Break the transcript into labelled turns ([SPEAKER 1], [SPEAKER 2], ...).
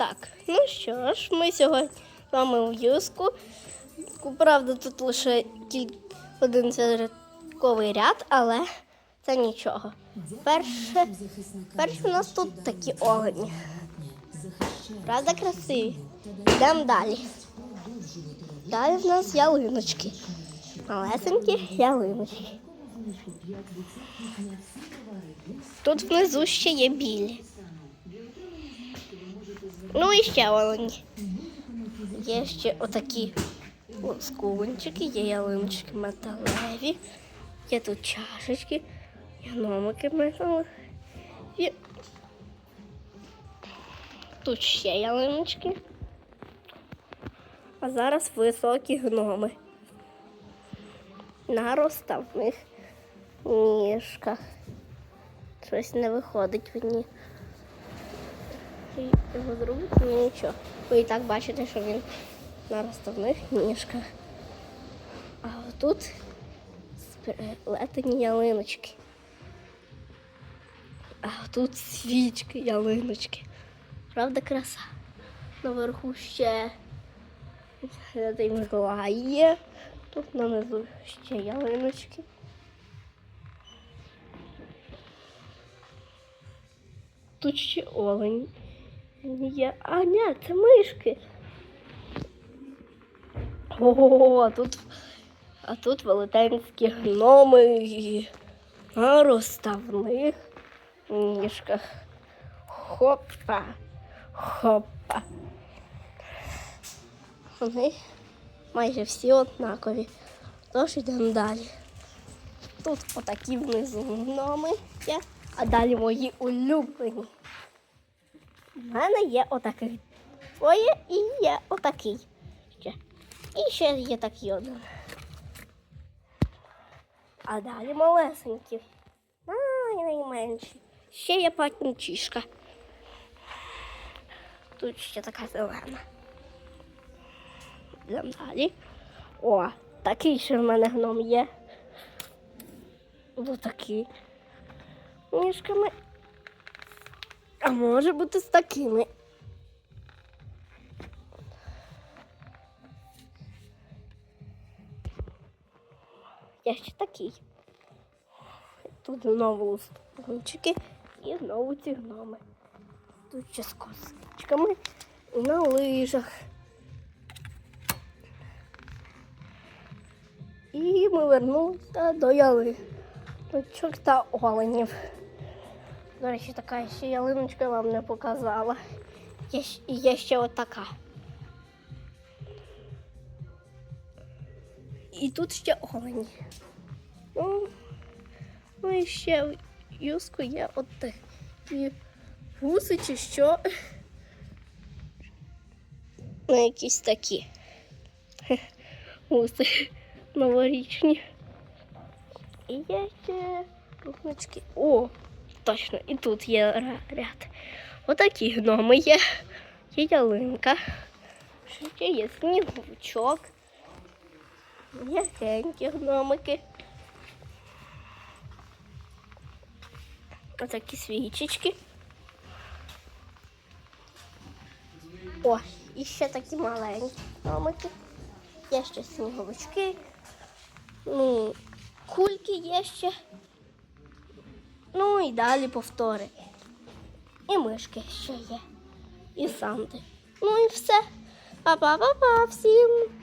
[SPEAKER 1] Так, ну що ж, ми сьогодні з вами у юску. Правда, тут лише один зарядковий ряд, але це нічого. Перше, перше у нас тут такі олені. Правда, красиві. Йдемо далі. Далі в нас ялиночки. Малесенькі ялиночки. Тут внизу ще є білі. Ну і ще олені. Є ще отакі скунчики, є ялиночки металеві, є тут чашечки, гномики металеві. Тут ще ялиночки. А зараз високі гноми. На розставних ніжках. Щось не виходить мені. Його зробити ні нічого. Ви і так бачите, що він на розставних ніжках. А отут сплетені ялиночки. А тут свічки, ялиночки. Правда, краса. Наверху ще Святий Миколай є. Тут нанизу ще ялиночки. Тут ще олень є. А, ні, це мишки. О, а тут, а тут велетенські гноми і на розставних ніжках. Хопа, хопа. Вони майже всі однакові. Тож йдемо далі. Тут отакі внизу гноми є, а далі мої улюблені. У мене є отакий. Твоє і є отакий. Ще. І ще є такий один. А далі малесенькі. Ай, найменші. Ще є патнічишка. Тут ще така зелена. Йдемо далі. О, такий ще в мене гном є. Ось такий. Ніжками. А може бути з такими. Я ще такий. Тут знову листочки і знову ці гноми. Тут ще з косичками і на лижах. І ми вернулися до ялиночок та оленів. До речі, така ще ялиночка вам не показала. Є, є ще отака. І тут ще олені. Ну, ну і ще в юску є от такі гуси чи що. Ну, якісь такі. Гуси новорічні. І є ще рухнички. О, точно, і тут є ряд. Отакі гноми є. Є ялинка. Ще є сніговичок. М'якенькі гномики. Отакі свічечки. О, і ще такі маленькі гномики. Є ще сніговички. Ну, кульки є ще. Ну і далі повтори. І мишки ще є. І санти. Ну і все. Па-па-па-па всім.